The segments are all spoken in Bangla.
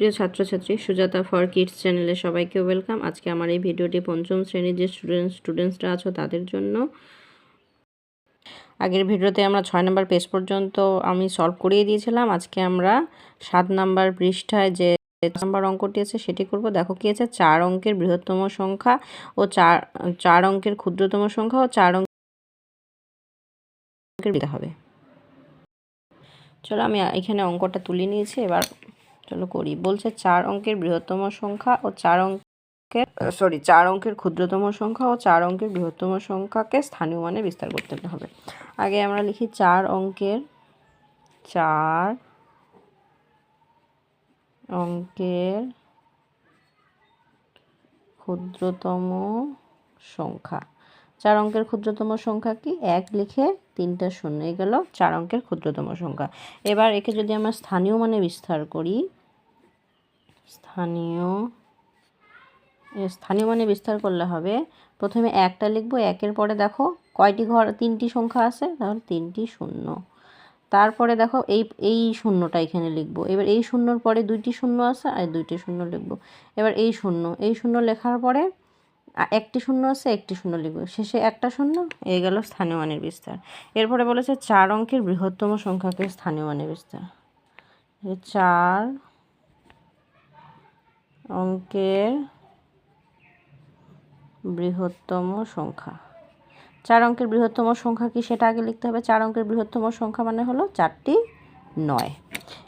প্রিয় ছাত্রছাত্রী, সুজাতা ফর কিডস চ্যানেলে সবাইকে ওয়েলকাম। আজকে আমার এই ভিডিওটি পঞ্চম শ্রেণির যে স্টুডেন্ট স্টুডেন্টসরা আছো তাদের জন্য। আগের ভিডিওতে আমরা ছয় নম্বর পেজ পর্যন্ত আমি সলভ করিয়ে দিয়েছিলাম। আজকে আমরা সাত নাম্বার পৃষ্ঠায় যে নাম্বার অঙ্কটি আছে সেটি করব। দেখো কি আছে? চার অঙ্কের বৃহত্তম সংখ্যা ও চার চার অঙ্কের ক্ষুদ্রতম সংখ্যা ও চার অঙ্কের হবে চলো আমি এখানে অঙ্কটা তুলে নিয়েছি। এবার চলো করি। বলছে চার অঙ্কের বৃহত্তম সংখ্যা ও চার অঙ্কের সরি চার অঙ্কের ক্ষুদ্রতম সংখ্যা ও চার অঙ্কের বৃহত্তম সংখ্যাকে স্থানীয় মানে বিস্তার করতে হবে। আগে আমরা লিখি চার অঙ্কের চার অঙ্কের ক্ষুদ্রতম সংখ্যা। চার অঙ্কের ক্ষুদ্রতম সংখ্যা কি? এক লিখে তিনটা শূন্য গেল, চার অঙ্কের ক্ষুদ্রতম সংখ্যা। এবার একে যদি আমরা স্থানীয় মানে বিস্তার করি স্থানীয় স্থানীয় মানে বিস্তার করলে হবে। প্রথমে একটা লিখব, একের পরে দেখো কয়টি ঘর, তিনটি সংখ্যা আছে, তাহলে তিনটি শূন্য। তারপরে দেখো এই এই শূন্যটা এখানে লিখব। এবার এই শূন্যর পরে দুইটি শূন্য আছে আর দুইটি শূন্য লিখব। এবার এই শূন্য এই শূন্য লেখার পরে একটি শূন্য আছে, একটি শূন্য লিখব। শেষে একটা শূন্য, এই গেল স্থানীয় মানের বিস্তার। এরপরে বলেছে চার অঙ্কের বৃহত্তম সংখ্যাকে স্থানীয় মানের বিস্তার। চার অঙ্কের বৃহত্তম সংখ্যা। চার অঙ্কের বৃহত্তম সংখ্যা কি সেটা আগে লিখতে হবে। চার অঙ্কের বৃহত্তম সংখ্যা মানে হলো চারটি নয়।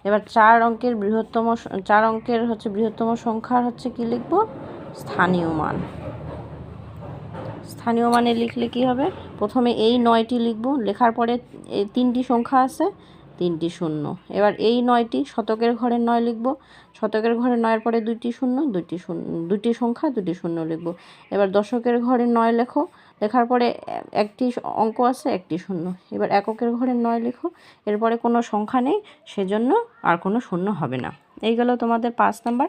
এবার চার অঙ্কের বৃহত্তম চার অঙ্কের হচ্ছে বৃহত্তম সংখ্যার হচ্ছে কি লিখব? স্থানীয় মান। স্থানীয় মানে লিখলে কি হবে? প্রথমে এই নয়টি লিখব। লেখার পরে তিনটি সংখ্যা আছে। তিনটি শূন্য। এবার এই নয়টি শতকের ঘরের নয় লিখব। শতকের ঘরে নয়ের পরে দুইটি শূন্য দুইটি শূন্য, দুইটি সংখ্যা দুটি শূন্য লিখব। এবার দশকের ঘরে নয় লেখো। লেখার পরে একটি অঙ্ক আছে, একটি শূন্য। এবার এককের ঘরে নয় লেখো। এরপরে কোনো সংখ্যা নেই, সেজন্য আর কোনো শূন্য হবে না। এই গেল তোমাদের পাঁচ নাম্বার।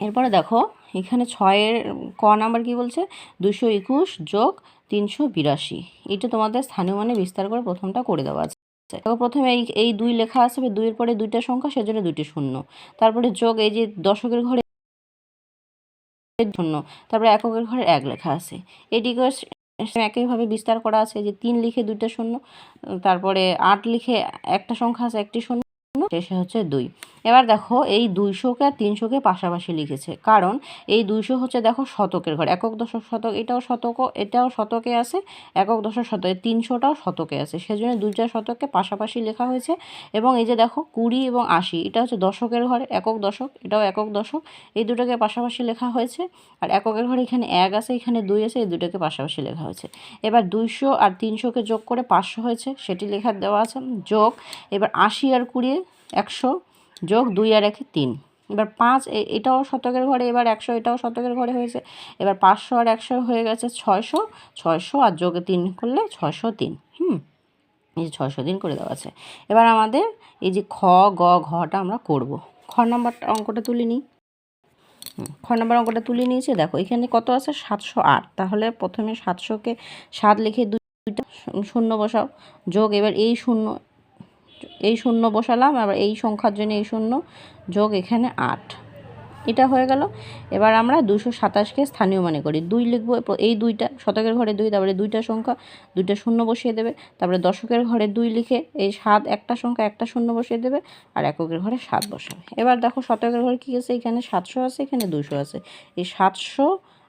এরপরে দেখো, এখানে ছয়ের ক নাম্বার কি বলছে? দুশো একুশ যোগ তিনশো বিরাশি। এটা তোমাদের স্থানীয় মানে বিস্তার করে প্রথমটা করে দেওয়া আছে। দেখো, প্রথমে এই এই দুই লেখা আসবে দুইয়ের পরে দুইটা সংখ্যা, সেজন্য দুইটি শূন্য। তারপরে যোগ, এই যে দশকের ঘরে শূন্য, তারপরে এককের ঘরে এক লেখা আছে। এটিকে একইভাবে বিস্তার করা আছে, যে তিন লিখে দুইটা শূন্য, তারপরে আট লিখে একটা সংখ্যা আছে, একটি শূন্য। শেষে হচ্ছে দুই। এবার দেখো, এই দুইশোকে আর তিনশোকে পাশাপাশি লিখেছে। কারণ এই দুইশো হচ্ছে দেখো শতকের ঘর। একক দশক শতক, এটাও শতক, এটাও শতকে আছে। একক দশক শতক তিনশোটাও শতকে আছে। সেজন্য দুইটা শতককে পাশাপাশি লেখা হয়েছে। এবং এই যে দেখো কুড়ি এবং আশি, এটা হচ্ছে দশকের ঘরে, একক দশক, এটাও একক দশক। এই দুটোকে পাশাপাশি লেখা হয়েছে। আর এককের ঘরে এখানে এক আছে, এখানে দুই আছে, এই দুটোকে পাশাপাশি লেখা হয়েছে। এবার দুইশো আর তিনশোকে যোগ করে পাঁচশো হয়েছে, সেটি লেখা দেওয়া আছে। যোগ, এবার আশি আর কুড়ি একশো যোগ দুই আর একে তিন। এবার পাঁচ এটাও শতকের ঘরে, এবার একশো, এটাও শতকের ঘরে হয়েছে। এবার পাঁচশো আর একশো হয়ে গেছে ছয়শো ছয়শো আর যোগে তিন করলে ছয়শো তিন। হুম, এই যে ছয়শো দিন করে দেওয়া আছে। এবার আমাদের এই যে খ, গ ঘটা আমরা করব। খ নাম্বারটা অঙ্কটা তুলে নিই। খ নাম্বার অঙ্কটা তুলে নিয়েছি। দেখো, এখানে কত আছে? সাতশো আট। তাহলে প্রথমে সাতশোকে সাত লিখে দুইটা শূন্য বসাও। যোগ, এবার এই শূন্য এই শূন্য বসালাম, আবার এই সংখ্যার জন্য এই শূন্য যোগ এখানে আট। এটা হয়ে গেল। এবার আমরা দুশো সাতাশকে স্থানীয় মনে করি। দুই লিখব এই দুইটা শতকের ঘরে দুই, তারপরে দুইটা সংখ্যা, দুইটা শূন্য বসিয়ে দেবে। তারপরে দশকের ঘরে দুই লিখে এই সাত, একটা সংখ্যা, একটা শূন্য বসিয়ে দেবে আর এককের ঘরে সাত বসাবে। এবার দেখো শতকের ঘরে কী আছে? এখানে সাতশো আছে, এখানে দুশো আছে। এই সাতশো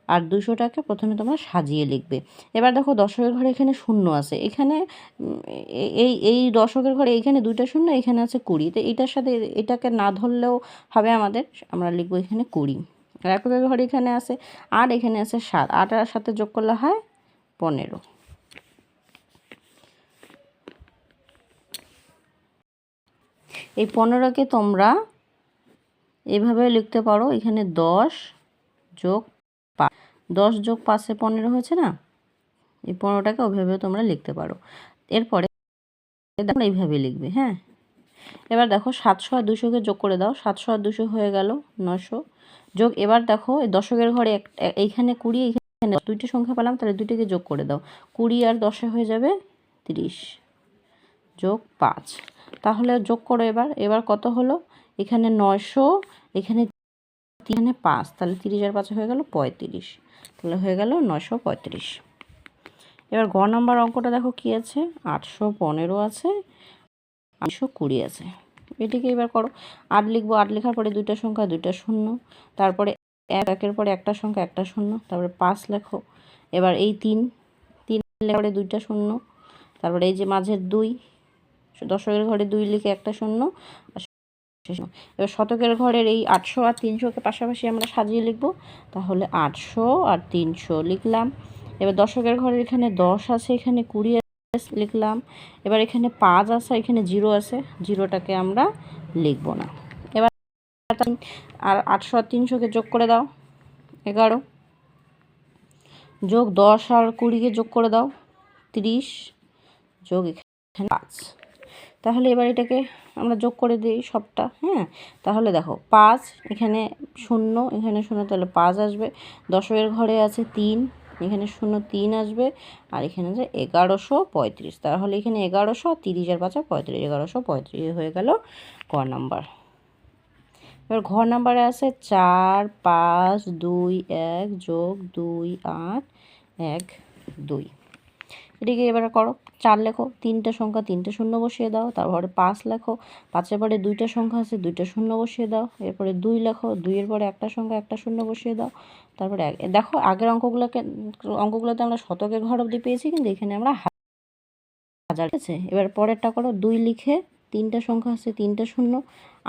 আর দুশোটাকে প্রথমে তোমরা সাজিয়ে লিখবে। এবার দেখো দশকের ঘরে এখানে শূন্য আছে। এখানে এই এই দশকের ঘরে এইখানে দুইটা শূন্য, এখানে আছে কুড়ি। তো এটার সাথে এটাকে না ধরলেও হবে আমাদের, আমরা লিখব এখানে কুড়ি। আর এককের ঘরে এখানে আছে আর এখানে আছে সাত। আটার সাথে যোগ করলে হয় পনেরো। এই পনেরোকে তোমরা এভাবে লিখতে পারো। এখানে দশ যোগ দশ যোগ পাঁচে পনেরো হয়েছে না? এই পনেরোটাকে ওইভাবে তোমরা লিখতে পারো। এরপরে দেখো এইভাবে লিখবে হ্যাঁ? এবার দেখো সাতশো আর দুশোকে যোগ করে দাও। সাতশো আর দুশো হয়ে গেল নশো যোগ এবার দেখো দশকের ঘরে এইখানে কুড়ি, এইখানে দুইটি সংখ্যা পেলাম, তাহলে দুইটিকে যোগ করে দাও। কুড়ি আর দশে হয়ে যাবে তিরিশ। যোগ পাঁচ। তাহলে যোগ করো এবার। এবার কত হলো? এখানে নয়শো, এখানে এখানে পাঁচ, তাহলে তিরিশ আর পাঁচে হয়ে গেল পঁয়ত্রিশ। তাহলে হয়ে গেল নশো পঁয়ত্রিশ। এবার গ নাম্বার অঙ্কটা দেখো কি আছে? আটশো পনেরো আছে, আটশো কুড়ি আছে। এটিকে এবার করো। আট লিখব, আট লেখার পরে দুইটা সংখ্যা, দুইটা শূন্য। তারপরে এক, একের পরে একটা সংখ্যা, একটা শূন্য। তারপরে পাঁচ লেখো। এবার এই তিন তিন লেখার পরে দুইটা শূন্য। তারপরে এই যে মাঝের দুই, দশকের ঘরে দুই লিখে একটা শূন্য। এবার শতকের ঘরের এই আটশো আর তিনশোকে পাশাপাশি আমরা সাজিয়ে লিখব। তাহলে আটশো আর তিনশো লিখলাম। এবার দশকের ঘরের এখানে দশ আছে, এখানে কুড়ি লিখলাম। এবার এখানে পাঁচ আছে, এখানে জিরো আছে। জিরোটাকে আমরা লিখব না। এবার আর আটশো আর তিনশোকে যোগ করে দাও। এগারো। যোগ দশ আর কুড়িকে যোগ করে দাও। ত্রিশ। যোগ এখানে পাঁচ। তাহলে এবার এটাকে আমরা যোগ করে দিই সবটা হ্যাঁ? তাহলে দেখো, পাঁচ, এখানে শূন্য এখানে শূন্য, তাহলে পাঁচ আসবে। দশকের ঘরে আছে তিন, এখানে শূন্য তিন আসবে। আর এখানে যে এগারোশো পঁয়ত্রিশ, তাহলে এখানে এগারোশো তিরিশ আর পাঁচা পঁয়ত্রিশ, এগারোশো পঁয়ত্রিশ হয়ে গেল ক নাম্বার। এবার ঘ নাম্বারে আছে চার, পাঁচ, দুই, এক যোগ দুই, আট, এক, দুই। এটিকে এবারে করো, চার লেখো, তিনটে সংখ্যা তিনটে শূন্য বসিয়ে দাও, তারপরে পাঁচ লেখো, পাঁচের পরে দুইটা সংখ্যা আছে, দুইটা শূন্য বসিয়ে দাও, এরপরে দুই লেখো, দুইয়ের পরে একটা সংখ্যা, একটা শূন্য বসিয়ে দাও, তারপরে দেখো আগের অঙ্কগুলোকে, অঙ্কগুলোতে আমরা শতকের ঘর অবধি পেয়েছি, কিন্তু এখানে আমরা হাজার আছে এবার পরেরটা করো, দুই লিখে তিনটা সংখ্যা আছে, তিনটা শূন্য,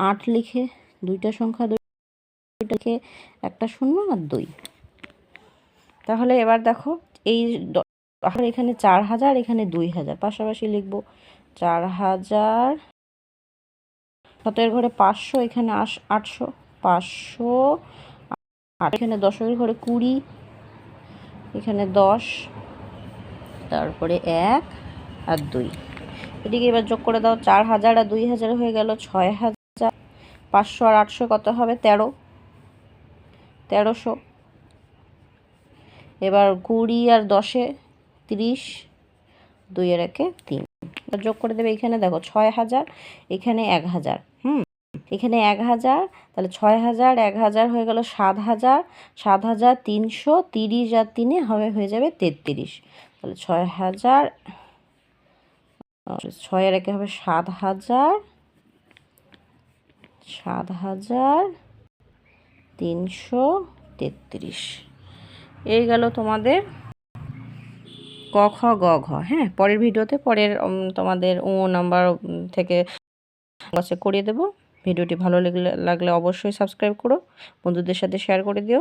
আট লিখে দুইটা সংখ্যা দুইটা লিখে একটা শূন্য আর দুই। তাহলে এবার দেখো, এই আর এখানে চার হাজার, এখানে দুই হাজার। পাশাপাশি লিখব চার হাজার, সতের ঘরে পাঁচশো, এখানে আস আটশো, পাঁচশো, আট, এখানে দশের ঘরে কুড়ি, এখানে দশ, তারপরে এক আর দুই। এদিকে এবার যোগ করে দাও, চার হাজার আর দুই হাজার হয়ে গেল ছয় হাজার। পাঁচশো আর আটশো কত হবে? তেরো। তেরোশো। এবার কুড়ি আর দশে তিরিশ দুইয়ের একে তিন। যোগ করে দেবে এখানে, দেখো, ছয় হাজার, এখানে এক হাজার, হুম? এখানে এক হাজার, তাহলে ছয় হাজার, এক হাজার হয়ে গেল সাত হাজার সাত হাজার তিনশো তিরিশ আর তিনে হবে, হয়ে যাবে তেত্রিশ। তাহলে ছয় হাজার, ছয় আর একে হবে সাত হাজার সাত হাজার তিনশো তেত্রিশ। এই গেল তোমাদের ক খ, গ, ঘ হ্যাঁ? পরের ভিডিওতে পরের তোমাদের ও নাম্বার থেকে করিয়ে দেবো। ভিডিওটি ভালো লাগলে লাগলে অবশ্যই সাবস্ক্রাইব করো। বন্ধুদের সাথে শেয়ার করে দিও।